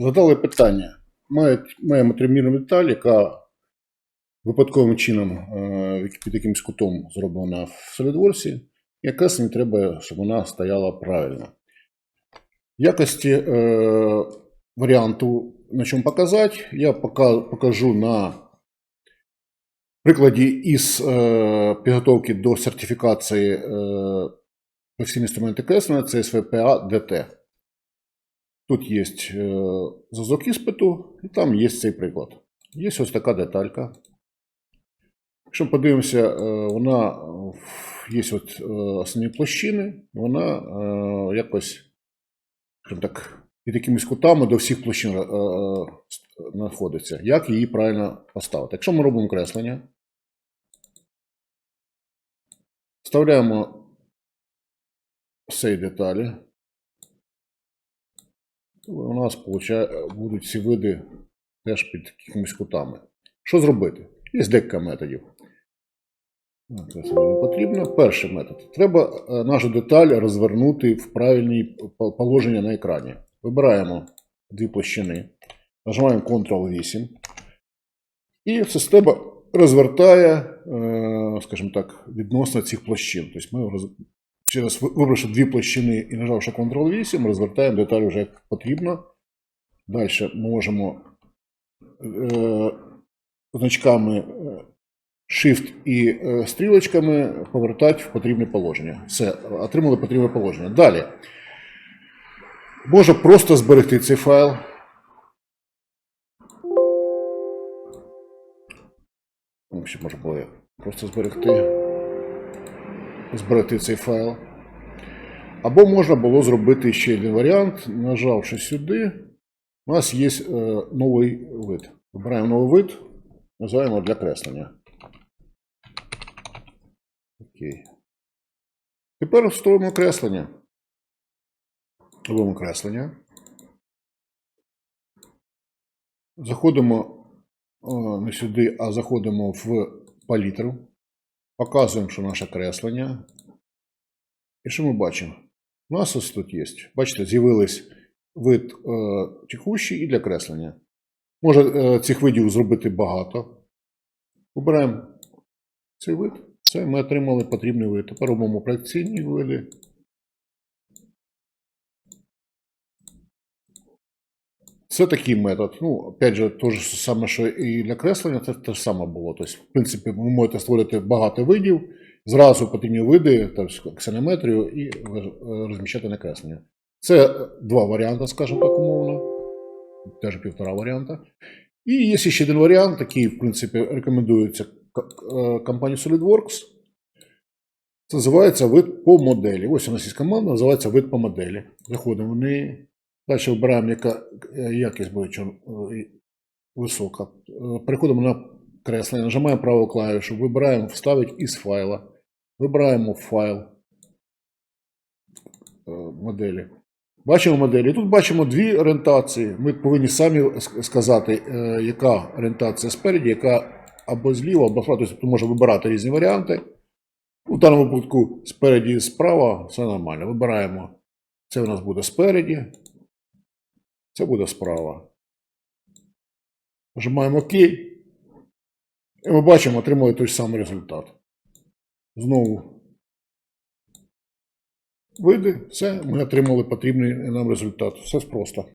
Задали питання. Маємо тримірну деталь, яка випадковим чином е, під якимось кутом зроблена в SolidWorks, яка не треба, щоб вона стояла правильно. В якості е, варіанту, на чому показати, я покажу на прикладі із е, підготовки до сертифікації е, професійні інструменти креслення, це СВПА ДТ. Тут є е, зразок іспиту, і там є цей приклад. Є ось така деталька. Якщо подивимося, е, вона е, є от е, основні площини, вона якось, так, під якимись кутами до всіх площин знаходиться. Як її правильно поставити? Якщо ми робимо креслення, вставляємо цей деталі. У нас будуть ці види теж під якимись кутами. Що зробити? Є декілька методів. Це не потрібно. Перший метод. Треба е, нашу деталь розвернути в правильні положення на екрані. Вибираємо дві площини, нажимаємо Ctrl-8. І система розвертає, е, скажімо так, відносно цих площин. Тобто ми через ви- вибравши дві площини і нажавши Ctrl-8, розвертаємо деталь вже як потрібно. Далі ми можемо е, значками е, Shift і е, стрілочками повертати в потрібне положення. Все, отримали потрібне положення. Далі. Можна просто зберегти цей файл. Ще можна було просто зберегти. Зберегти цей файл. Або можна було зробити ще один варіант, нажавши сюди, у нас є е, новий вид. Вибираємо новий вид, називаємо для креслення. Окей. Тепер встроїмо креслення. Робимо креслення. Заходимо е, не сюди, а заходимо в палітру. Показуємо, що наше креслення. І що ми бачимо? У нас ось тут є. Бачите, з'явились вид е, текущий і для креслення. Може е, цих видів зробити багато. Обираємо цей вид. Це ми отримали потрібний вид. Тепер робимо проекційні види. Це такий метод. Ну, опять же, те ж саме, що і для креслення, це те ж саме було. Тобто, в принципі, ви можете створити багато видів, зразу потрібні види, тобто ксенометрію і розміщати на креслення. Це два варіанти, скажімо так, умовно. Теж півтора варіанта. І є ще один варіант, який, в принципі, рекомендується е, компанією SolidWorks. Це називається вид по моделі. Ось у нас є команда, називається вид по моделі. Заходимо в неї. Далі вибираємо, яка якість буде е, висока. Е, Переходимо на креслення, нажимаємо праву клавішу, вибираємо вставити із файла. Вибираємо файл е, моделі. Бачимо моделі. Тут бачимо дві орієнтації. Ми повинні самі сказати, е, яка орієнтація спереді, яка або зліва, або справа. Тобто можна вибирати різні варіанти. У даному випадку спереді і справа все нормально. Вибираємо. Це у нас буде спереді. Це буде справа. Нажимаємо ОК. І ми бачимо, отримали той самий результат. Знову види, все, ми отримали потрібний нам результат. Все просто.